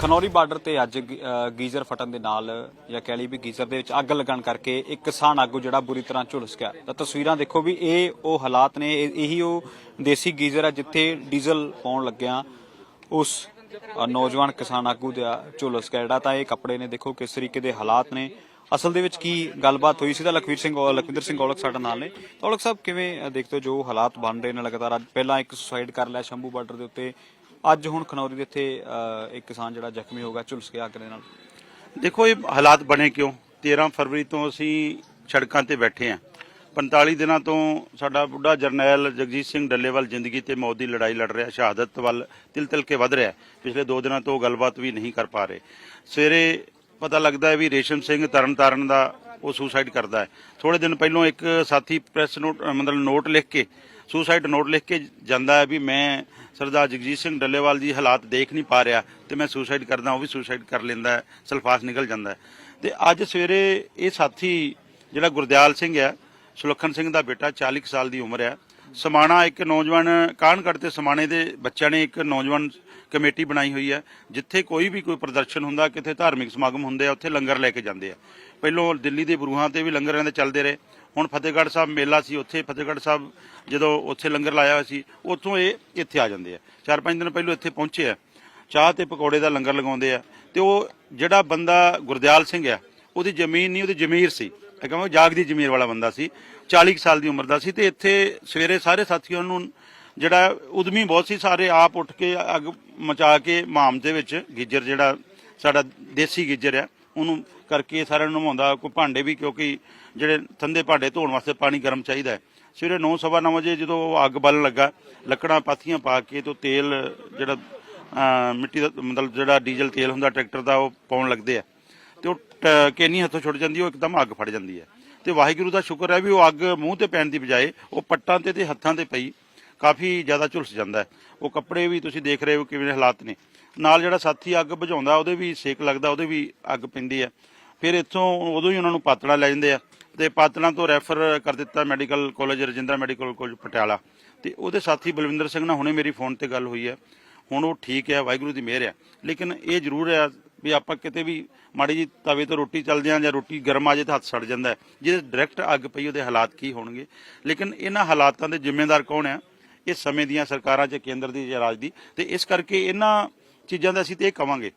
Khanauri border ਤੇ ਅੱਜ geyser ਫਟਣ ਦੇ ਨਾਲ, ਜਾਂ ਕਹਿ ਲਈ ਵੀ ਗੀਜ਼ਰ ਦੇ ਵਿੱਚ ਅੱਗ ਲੱਗਣ ਕਰਕੇ ਇੱਕ ਕਿਸਾਨ ਆਗੂ ਜਿਹੜਾ ਬੁਰੀ ਤਰ੍ਹਾਂ ਝੁਲਸ ਗਿਆ। ਤਾਂ ਤਸਵੀਰਾਂ ਦੇਖੋ ਵੀ ਇਹ ਉਹ ਹਾਲਾਤ ਨੇ, ਇਹੀ ਉਹ ਦੇਸੀ ਗੀਜ਼ਰ ਹੈ ਜਿੱਥੇ ਡੀਜ਼ਲ ਪਾਉਣ ਲੱਗਿਆ ਉਸ ਨੌਜਵਾਨ ਕਿਸਾਨ ਆਗੂ ਦਾ ਝੁਲਸ ਗਿਆ। ਜਿਹੜਾ ਤਾਂ ਇਹ ਕੱਪੜੇ ਨੇ, ਦੇਖੋ ਕਿਸ ਤਰੀਕੇ ਦੇ ਹਾਲਾਤ ਨੇ। ਅਸਲ ਦੇ ਵਿੱਚ ਕੀ ਗੱਲਬਾਤ ਹੋਈ ਸੀ ਤਾਂ ਲਖਵੀਰ ਸਿੰਘ ਲਖਵਿੰਦਰ ਸਿੰਘ ਔਲਖ ਸਾਡੇ ਨਾਲ ਨੇ। ਔਲਖ ਸਾਹਿਬ, ਕਿਵੇਂ ਦੇਖਦੇ ਹੋ ਜੋ ਹਾਲਾਤ ਬਣ ਰਹੇ ਨੇ ਲਗਾਤਾਰ? ਅੱਜ ਪਹਿਲਾਂ ਇੱਕ ਸੁਸਾਈਡ ਕਰ ਲਿਆ ਸ਼ੰਭੂ ਬਾਰਡਰ ਦੇ ਉੱਤੇ। ਅੱਜ ਹੁਣ ਖਨੌਰੀ ਦੇ ਇੱਥੇ ਇੱਕ ਕਿਸਾਨ ਜਿਹੜਾ ਜ਼ਖਮੀ ਹੋ ਗਿਆ, ਝੁਲਸ ਗਿਆ ਅੱਗ ਨਾਲ। ਦੇਖੋ, ਇਹ ਹਾਲਾਤ ਬਣੇ ਕਿਉਂ? 13 ਫਰਵਰੀ ਤੋਂ ਅਸੀਂ ਸੜਕਾਂ ਤੇ ਬੈਠੇ ਆਂ 45 ਦਿਨਾਂ ਤੋਂ ਸਾਡਾ ਬੁੱਢਾ ਜਰਨੈਲ ਜਗਜੀਤ ਸਿੰਘ ਡੱਲੇਵਾਲ ਜ਼ਿੰਦਗੀ ਤੇ ਮੌਤ ਦੀ ਲੜਾਈ ਲੜ ਰਿਹਾ, ਸ਼ਹਾਦਤ ਵੱਲ ਤਿਲ ਤਿਲ ਕੇ ਵਧ ਰਿਹਾ। ਪਿਛਲੇ 2 ਦਿਨਾਂ ਤੋਂ ਗੱਲਬਾਤ ਵੀ ਨਹੀਂ ਕਰ ਪਾ ਰਹੇ। ਸਵੇਰੇ ਪਤਾ ਲੱਗਦਾ ਹੈ ਵੀ ਰੇਸ਼ਮ ਸਿੰਘ ਤਰਨਤਾਰਨ ਦਾ ਉਹ ਸੁਸਾਈਡ ਕਰਦਾ ਹੈ। ਥੋੜੇ ਦਿਨ ਪਹਿਲਾਂ ਇੱਕ ਸਾਥੀ ਪ੍ਰੈਸ ਨੋਟ ਮਤਲਬ ਨੋਟ ਲਿਖ ਕੇ ਸੁਸਾਈਡ ਨੋਟ ਲਿਖ ਕੇ ਜਾਂਦਾ ਹੈ ਵੀ ਮੈਂ ਸਰਦਾਰ ਜਗਜੀਤ ਸਿੰਘ ਡੱਲੇਵਾਲ ਜੀ ਹਾਲਾਤ ਦੇਖ ਨਹੀਂ ਪਾ ਰਿਹਾ ਤੇ ਮੈਂ ਸੁਸਾਈਡ ਕਰਦਾ, ਉਹ ਵੀ ਸੁਸਾਈਡ ਕਰ ਲੈਂਦਾ ਹੈ, ਸਲਫਾਸ ਨਿਕਲ ਜਾਂਦਾ ਹੈ। ਤੇ ਅੱਜ ਸਵੇਰੇ ਇਹ ਸਾਥੀ ਜਿਹੜਾ ਗੁਰਦਿਆਲ ਸਿੰਘ ਹੈ, ਸੁਲੱਖਣ ਸਿੰਘ ਦਾ ਬੇਟਾ 40 ਕੁ ਸਾਲ ਦੀ ਉਮਰ ਹੈ। ਸਮਾਣਾ ਇੱਕ ਨੌਜਵਾਨ, ਕਾਹਨਗੜ੍ਹ ਤੇ ਸਮਾਣੇ ਦੇ ਬੱਚਿਆਂ ਨੇ ਇੱਕ ਨੌਜਵਾਨ ਕਮੇਟੀ ਬਣਾਈ ਹੋਈ ਹੈ, ਜਿੱਥੇ ਕੋਈ ਵੀ ਕੋਈ ਪ੍ਰਦਰਸ਼ਨ ਹੁੰਦਾ, ਕਿਤੇ ਧਾਰਮਿਕ ਸਮਾਗਮ ਹੁੰਦੇ ਆ, ਉੱਥੇ ਲੰਗਰ ਲੈ ਕੇ ਜਾਂਦੇ ਆ। ਪਹਿਲੋਂ ਦਿੱਲੀ ਦੇ ਬਰੂਹਾਂ ਤੇ ਵੀ ਲੰਗਰਾਂ ਦੇ ਚੱਲਦੇ ਰਹੇ। ਹੁਣ ਫਤਿਹਗੜ੍ਹ ਸਾਹਿਬ ਮੇਲਾ ਸੀ, ਉੱਥੇ ਫਤਿਹਗੜ੍ਹ ਸਾਹਿਬ ਜਦੋਂ ਉੱਥੇ ਲੰਗਰ ਲਾਇਆ ਹੋਇਆ ਸੀ, ਉੱਥੋਂ ਇਹ ਇੱਥੇ ਆ ਜਾਂਦੇ ਆ। ਚਾਰ ਪੰਜ ਦਿਨ ਪਹਿਲੋਂ ਇੱਥੇ ਪਹੁੰਚੇ ਆ। ਚਾਹ ਤੇ ਪਕੌੜੇ ਦਾ ਲੰਗਰ ਲਗਾਉਂਦੇ ਆ। ਤੇ ਉਹ ਜਿਹੜਾ ਬੰਦਾ ਗੁਰਦਿਆਲ ਸਿੰਘ ਆ, ਉਹਦੀ ਜ਼ਮੀਨ ਨਹੀਂ, ਉਹਦੀ ਜ਼ਮੀਰ ਸੀ। ਇਹ ਕਹਿੰਦਾ ਜਾਗਦੀ ਜ਼ਮੀਰ ਵਾਲਾ ਬੰਦਾ ਸੀ। 40 ਕੁ ਸਾਲ ਦੀ ਉਮਰ ਦਾ ਸੀ ਤੇ ਇੱਥੇ ਸਵੇਰੇ ਸਾਰੇ ਸਾਥੀਆਂ ਨੂੰ ਜਿਹੜਾ ਉਦਮੀ ਬਹੁਤ ਸੀ, ਸਾਰੇ ਆਪ ਉੱਠ ਕੇ ਅੱਗ ਮਚਾ ਕੇ, ਮਾਮ ਦੇ ਵਿੱਚ ਗਿੱਜਰ ਜਿਹੜਾ ਸਾਡਾ ਦੇਸੀ ਗਿੱਜਰ ਆ ਉਹਨੂੰ ਕਰਕੇ ਸਾਰਿਆਂ ਨੂੰ ਨਵਾਉਂਦਾ ਕੋਈ ਭਾਂਡੇ ਵੀ, ਕਿਉਂਕਿ ਜਿਹੜੇ ਥੰਦੇ ਭਾਂਡੇ ਧੋਣ ਵਾਸਤੇ ਪਾਣੀ ਗਰਮ ਚਾਹੀਦਾ ਹੈ। ਸਵੇਰੇ 9:30 ਵਜੇ ਜਦੋਂ ਉਹ ਅੱਗ ਬਲਣ ਲੱਗਾ, ਲੱਕੜਾਂ ਪਾਥੀਆਂ ਪਾ ਕੇ ਤੋਂ ਤੇਲ ਜਿਹੜਾ ਮਿੱਟੀ ਦਾ, ਮਤਲਬ ਜਿਹੜਾ ਡੀਜ਼ਲ ਤੇਲ ਹੁੰਦਾ, ਟਰੈਕਟਰ ਦਾ, ਉਹ ਪਾਉਣ ਲੱਗਦੇ ਆ। ਤੇ ਉਹ ਟ- ਕੇਨੀ ਹੱਥੋਂ ਛੁੱਟ ਜਾਂਦੀ, ਉਹ ਇੱਕਦਮ ਅੱਗ ਫੜ ਜਾਂਦੀ ਹੈ। ਤੇ ਵਾਹਿਗੁਰੂ ਦਾ ਸ਼ੁਕਰ ਹੈ ਵੀ ਉਹ ਅੱਗ ਮੂੰਹ ਤੇ ਪੈਣ ਦੀ ਬਜਾਏ ਉਹ ਪੱਟਾਂ ਤੇ ਤੇ ਹੱਥਾਂ ਤੇ ਪਈ। ਕਾਫੀ ਜ਼ਿਆਦਾ ਝੁਲਸ ਜਾਂਦਾ ਉਹ ਕੱਪੜੇ ਵੀ ਤੁਸੀਂ ਦੇਖ ਰਹੇ ਹੋ ਕਿਵੇਂ ਹਾਲਾਤ ਨੇ। ਨਾਲ ਜਿਹੜਾ ਸਾਥੀ ਅੱਗ ਬੁਝਾਉਂਦਾ, ਉਹਦੇ ਵੀ ਸੇਕ ਲੱਗਦਾ, ਉਹਦੇ ਵੀ ਅੱਗ ਪੈਂਦੀ ਹੈ। ਫਿਰ ਇੱਥੋਂ ਉਦੋਂ ਹੀ ਉਹਨਾਂ ਨੂੰ ਪਾਤੜਾ ਲੈ ਜਾਂਦੇ ਆ ਤੇ ਪਾਤੜਾਂ ਤੋਂ ਰੈਫਰ ਕਰ ਦਿੱਤਾ medical college Rajindra medical college Patiala. ਤੇ ਉਹਦੇ ਸਾਥੀ ਬਲਵਿੰਦਰ ਸਿੰਘ ਨਾਲ ਹੁਣੇ ਮੇਰੀ ਫੋਨ ਤੇ ਗੱਲ ਹੋਈ ਹੈ। ਹੁਣ ਉਹ ਠੀਕ ਹੈ, ਵਾਹਿਗੁਰੂ ਦੀ ਮਿਹਰ ਹੈ। ਲੇਕਿਨ ਇਹ ਜ਼ਰੂਰ ਹੈ ਵੀ ਆਪਾਂ ਕਿਤੇ ਵੀ ਮਾੜੀ ਜੀ ਤਵੇ ਤੋਂ ਰੋਟੀ ਚੱਲਦੇ ਆਂ ਜਾਂ ਰੋਟੀ ਗਰਮ ਆ ਜੇ ਤਾਂ ਹੱਥ ਸੜ ਜਾਂਦਾ ਜਿਹਦੇ ਡਾਇਰੈਕਟ ਅੱਗ ਪਈ, ਉਹਦੇ ਹਾਲਾਤ ਕੀ ਹੋਣਗੇ? ਲੇਕਿਨ ਇਹਨਾਂ ਹਾਲਾਤਾਂ ਦੇ ਜ਼ਿੰਮੇਦਾਰ ਕੌਣ ਹੈ? ਇਹ ਸਮੇਂ ਦੀਆਂ ਸਰਕਾਰਾਂ ਚ, ਕੇਂਦਰ ਦੀ, ਜਾਂ ਰਾਜ ਦੀ। ਤੇ ਇਸ ਕਰਕੇ ਇਹਨਾਂ ਚੀਜ਼ਾਂ ਦਾ ਅਸੀਂ ਤੇ ਇਹ ਕਵਾਂਗੇ।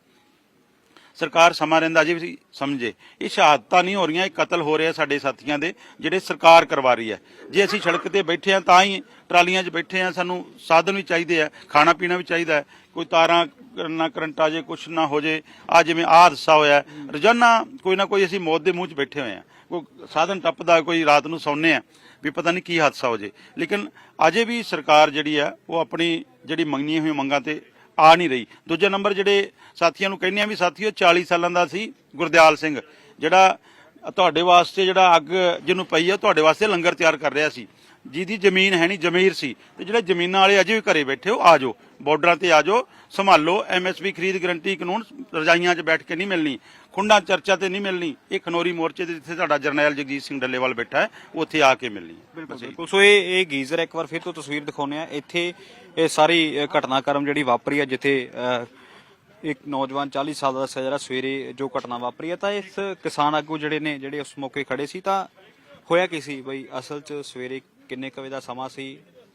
ਸਰਕਾਰ ਸਮਾਂ ਰਹਿੰਦਾ ਅਜੇ ਵੀ ਸਮਝੇ। ਇਹ ਸ਼ਹਾਦਤਾਂ ਨਹੀਂ ਹੋ ਰਹੀਆਂ, ਇਹ ਕਤਲ ਹੋ ਰਿਹਾ ਸਾਡੇ ਸਾਥੀਆਂ ਦੇ, ਜਿਹੜੇ ਸਰਕਾਰ ਕਰਵਾ ਰਹੀ ਹੈ। ਜੇ ਅਸੀਂ ਸੜਕ ਤੇ ਬੈਠੇ ਆ ਤਾਂ ਹੀ ਟਰਾਲੀਆਂ 'ਚ ਬੈਠੇ ਆ ਸਾਨੂੰ ਸਾਧਨ ਵੀ ਚਾਹੀਦੇ ਆ, ਖਾਣਾ ਪੀਣਾ ਵੀ ਚਾਹੀਦਾ ਹੈ। ਕੋਈ ਤਾਰਾਂ ਨਾ ਕਰੰਟ ਆ ਜੇ, ਕੁਛ ਨਾ ਹੋ ਜੇ, ਆ ਜਿਵੇਂ ਆਹ ਹਾਦਸਾ ਹੋਇਆ, ਰੋਜ਼ਾਨਾ ਕੋਈ ਨਾ ਕੋਈ ਅਸੀਂ ਮੌਤ ਦੇ ਮੂੰਹ 'ਚ ਬੈਠੇ ਹੋਏ ਆ ਕੋਈ ਸਾਧਨ ਟੱਪਦਾ, ਕੋਈ ਰਾਤ ਨੂੰ ਸੌਂਨੇ ਆ, ਵੀ ਪਤਾ ਨਹੀਂ ਕੀ ਹਾਦਸਾ ਹੋ ਜੇ। ਲੇਕਿਨ ਅਜੇ ਵੀ ਸਰਕਾਰ ਜਿਹੜੀ ਆ, ਉਹ ਆਪਣੀ ਜਿਹੜੀ ਮੰਗੀਆਂ ਹੋਈਆਂ ਮੰਗਾਂ ਤੇ ਆ ਨਹੀਂ ਰਹੀ। ਦੂਜਾ ਨੰਬਰ ਜਿਹੜੇ ਸਾਥੀਆਂ ਨੂੰ ਕਹਿੰਦੇ ਆ ਵੀ ਸਾਥੀਓ 40 ਸਾਲਾਂ ਦਾ ਸੀ ਗੁਰਦਿਆਲ ਸਿੰਘ, ਜਿਹੜਾ ਤੁਹਾਡੇ ਵਾਸਤੇ ਜਿਹੜਾ ਅੱਗ ਜਿਹਨੂੰ ਪਈ ਆ ਤੁਹਾਡੇ ਵਾਸਤੇ ਲੰਗਰ ਤਿਆਰ ਕਰ ਰਿਹਾ ਸੀ। ਜਿਹਦੀ ਜ਼ਮੀਨ ਹੈ ਨਹੀਂ, ਜ਼ਮੀਰ ਸੀ। ਤੇ ਜਿਹੜੇ ਜ਼ਮੀਨਾਂ ਵਾਲੇ ਅਜੇ ਵੀ ਘਰੇ ਬੈਠੇ ਹੋ ਆ ਜਾਓ, ਬਾਰਡਰਾਂ ਤੇ ਆ ਜਾਓ, ਸੰਭਾਲੋ, ਐਮਐਸਪੀ ਖਰੀਦ ਗਰੰਟੀ ਕਾਨੂੰਨ ਰਜਾਈਆਂ 'ਚ ਬੈਠ ਕੇ ਨਹੀਂ ਮਿਲਣੀ। ਖੁੰਡਾ ਚਰਚਾ ਤੇ ਨਹੀਂ ਮਿਲਣੀ। ਇਹ ਖਨੋਰੀ ਮੋਰਚੇ ਦੇ ਜਿੱਥੇ ਸਾਡਾ ਜਰਨੈਲ ਜਗਜੀਤ ਸਿੰਘ ਡੱਲੇਵਾਲ ਬੈਠਾ ਹੈ ਉੱਥੇ ਆ ਕੇ ਮਿਲਣੀ। ਬਿਲਕੁਲ ਸੋ ਇਹ ਇਹ ਗੀਜ਼ਰ ਇੱਕ ਵਾਰ ਫਿਰ ਤੋਂ ਤਸਵੀਰ ਦਿਖਾਉਂਦੇ ਆ ਇੱਥੇ ਇਹ ਸਾਰੀ ਘਟਨਾਕ੍ਰਮ ਜਿਹੜੀ ਵਾਪਰੀ ਹੈ ਜਿੱਥੇ ਇੱਕ ਨੌਜਵਾਨ 40 ਸਾਲ ਦਾ ਰਿਹਾ ਸਵੇਰੇ ਜੋ ਘਟਨਾ ਵਾਪਰੀ ਹੈ ਤਾਂ ਇਸ ਕਿਸਾਨ ਆਗੂ ਜਿਹੜੇ ਨੇ ਜਿਹੜੇ ਉਸ ਮੌਕੇ ਖੜੇ ਸੀ ਤਾਂ ਹੋਇਆ ਕੀ ਸੀ? ਬਈ ਅਸਲ 'ਚ ਸਵੇਰੇ ਕਿੰਨੇ ਕੁ ਵਜੇ ਦਾ ਸਮਾਂ ਸੀ?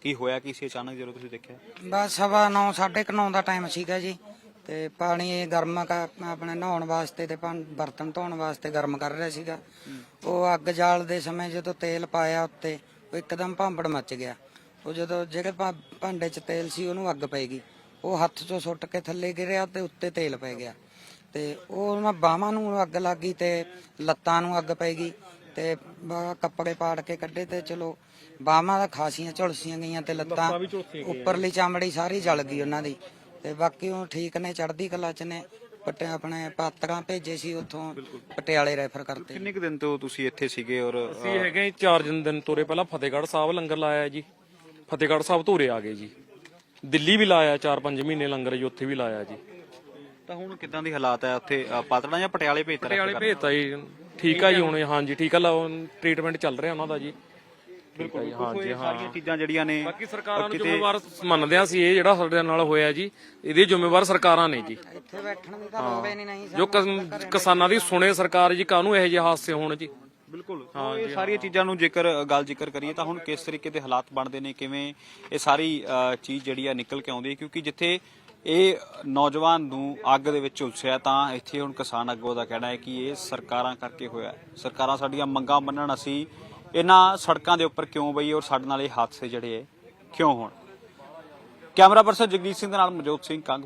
ਕੀ ਹੋਇਆ ਕੀ ਸੀ? ਅਚਾਨਕ ਜਦੋਂ ਤੁਸੀਂ ਦੇਖਿਆ? ਬਸ ਸਵਾ ਨੌ ਸਾਢੇ ਕੁ ਨੌ ਦਾ ਟਾਈਮ ਸੀਗਾ ਜੀ। ਤੇ ਪਾਣੀ ਗਰਮ ਕਰ ਆਪਣੇ ਨਹਾਉਣ ਵਾਸਤੇ ਤੇ ਭਾਂ- ਬਰਤਨ ਧੋਣ ਵਾਸਤੇ ਗਰਮ ਕਰ ਰਿਹਾ ਸੀਗਾ। ਉਹ ਅੱਗ ਜਾਲ ਦੇ ਸਮੇਂ ਜਦੋਂ ਤੇਲ ਪਾਇਆ ਉੱਤੇ ਉਹ ਇੱਕਦਮ ਭਾਂਬੜ ਮੱਚ ਗਿਆ। ਉਹ ਜਦੋਂ ਜਿਹੜੇ ਭਾ- ਭਾਂਡੇ 'ਚ ਤੇਲ ਸੀ ਉਹਨੂੰ ਅੱਗ ਪੈ ਗਈ। ਉਹ ਹੱਥ 'ਚੋਂ ਸੁੱਟ ਕੇ ਥੱਲੇ ਗਿਰਿਆ ਤੇ ਉੱਤੇ ਤੇਲ ਪੈ ਗਿਆ। ਤੇ ਉਹ ਉਹਨਾਂ ਬਾਹਾਂ ਨੂੰ ਅੱਗ ਲੱਗ ਗਈ ਤੇ ਲੱਤਾਂ ਨੂੰ ਅੱਗ ਪੈ ਗਈ ਤੇ ਬਾ- ਕੱਪੜੇ ਪਾੜ ਕੇ ਕੱਢੇ ਤੇ ਚਲੋ ਬਾਹਾਂ ਦਾ ਖਾਸੀਆਂ ਝੁਲਸੀਆਂ ਗਈਆਂ ਤੇ ਲੱਤਾਂ ਉੱਪਰਲੀ ਚਮੜੀ ਸਾਰੀ ਜਲ ਗਈ ਉਹਨਾਂ ਦੀ। ਤੇ ਬਾਕੀ ਉਹ ਠੀਕ ਨੇ ਚੜ੍ਹਦੀ ਕਲਾ ਚ ਨੇ ਪਟੇ ਆਪਣੇ ਪਾਤਰਾਂ ਭੇਜੇ ਸੀ ਉੱਥੋਂ ਪਟਿਆਲੇ ਰੈਫਰ ਕਰਤੇ। ਕਿੰਨੇ ਕੁ ਦਿਨ ਤੋਂ ਤੁਸੀਂ ਇੱਥੇ ਸੀਗੇ ਔਰ ਅ, ਅਸੀਂ ਹੈਗੇ ਜੀ ਚਾਰ ਦਿਨ ਦਿਨ ਤੁਰੇ ਪਹਿਲਾਂ ਫਤਿਹਗੜ੍ਹ ਸਾਹਿਬ ਲੰਗਰ ਲਾਇਆ ਜੀ। ਫਤਿਹਗੜ੍ਹ ਸਾਹਿਬ ਧੂਰੇ ਆ ਗਏ ਜੀ। ਦਿੱਲੀ ਵੀ ਲਾਇਆ 4-5 ਮਹੀਨੇ ਲੰਗਰ ਜੀ ਉੱਥੇ ਵੀ ਲਾਇਆ ਜੀ। ਤਾਂ ਹੁਣ ਕਿਦਾਂ ਦੀ ਹਾਲਾਤ ਹੈ ਉੱਥੇ? ਅ, ਪਾਤੜਾਂ ਜਾਂ ਪਟਿਆਲੇ ਭੇਜਤਾ ਪਟਿਆਲੇ ਭੇਜਤਾ ਜੀ। ਠੀਕ ਆ ਜੀ ਹੁਣ ਹਾਂਜੀ ਠੀਕ ਆ ਲਾ ਟ੍ਰੀਟਮੈਂਟ ਚੱਲ ਰਿਹਾ ਉਹਨਾਂ ਦਾ ਜੀ। ਠੀਕ ਹੈ ਜੀ ਸਾਰੀਆਂ ਚੀਜ਼ਾਂ ਜਿਹੜੀਆਂ ਨੇ ਬਾਕੀ ਸਰਕਾਰਾਂ ਨੂੰ ਜ਼ਿੰਮੇਵਾਰ ਮੰਨਦੇ ਆ ਸੀ ਇਹ ਜਿਹੜਾ ਸਾਡੇ ਨਾਲ ਹੋਇਆ ਜੀ ਇਹਦੀ ਜ਼ਿੰਮੇਵਾਰ ਸਰਕਾਰਾਂ ਨੇ ਜੀ। ਇੱਥੇ ਬੈਠਣ ਦੀ ਤਾਂ ਲੋੜ ਹੀ ਨਹੀਂ ਨਹੀਂ ਜੋ ਕਿਸ- ਕਿਸਾਨਾਂ ਦੀ ਸੁਣੇ ਸਰਕਾਰ ਜੀ ਕਾਹਨੂੰ ਇਹੋ ਜਿਹੇ ਹਾਦਸੇ ਹੋਣ ਜੀ? ਬਿਲਕੁਲ ਹਾਂ ਇਹ ਸਾਰੀਆਂ ਚੀਜ਼ਾਂ ਨੂੰ ਜੇਕਰ ਗੱਲ ਜ਼ਿਕਰ ਕਰੀਏ ਤਾਂ ਹੁਣ ਕਿਸ ਤਰੀਕੇ ਦੇ ਹਾਲਾਤ ਬਣਦੇ ਨੇ ਕਿਵੇਂ ਇਹ ਸਾਰੀ ਅ, ਚੀਜ਼ ਜਿਹੜੀ ਆ ਨਿਕਲ ਕੇ ਆਉਂਦੀ ਹੈ ਕਿਉਂਕਿ ਜਿੱਥੇ ਇਹ ਨੌਜਵਾਨ ਨੂੰ ਅੱਗ ਦੇ ਵਿੱਚ ਝੁਲਸਿਆ ਤਾਂ ਇੱਥੇ ਹੁਣ ਕਿਸਾਨ ਆਗੂ ਦਾ ਕਹਿਣਾ ਹੈ ਕਿ ਇਹ ਸਰਕਾਰਾਂ ਕਰਕੇ ਹੋਇਆ ਹੈ। ਸਰਕਾਰਾਂ ਸਾਡੀਆਂ ਮੰਗਾਂ ਮੰਨਣ ਅਸੀਂ ਇਹਨਾਂ ਸੜਕਾਂ ਦੇ ਉੱਪਰ ਕਿਉਂ ਬਈ ਔਰ ਸਾਡੇ ਨਾਲ ਇਹ ਹਾਦਸੇ ਜਿਹੜੇ ਕਿਉਂ ਹੋਣ? ਕੈਮਰਾ ਪਰਸਨ ਜਗਦੀਸ਼ ਸਿੰਘ ਦੇ ਨਾਲ Manjot Singh, Kang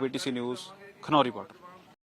PTC news Khanauri border.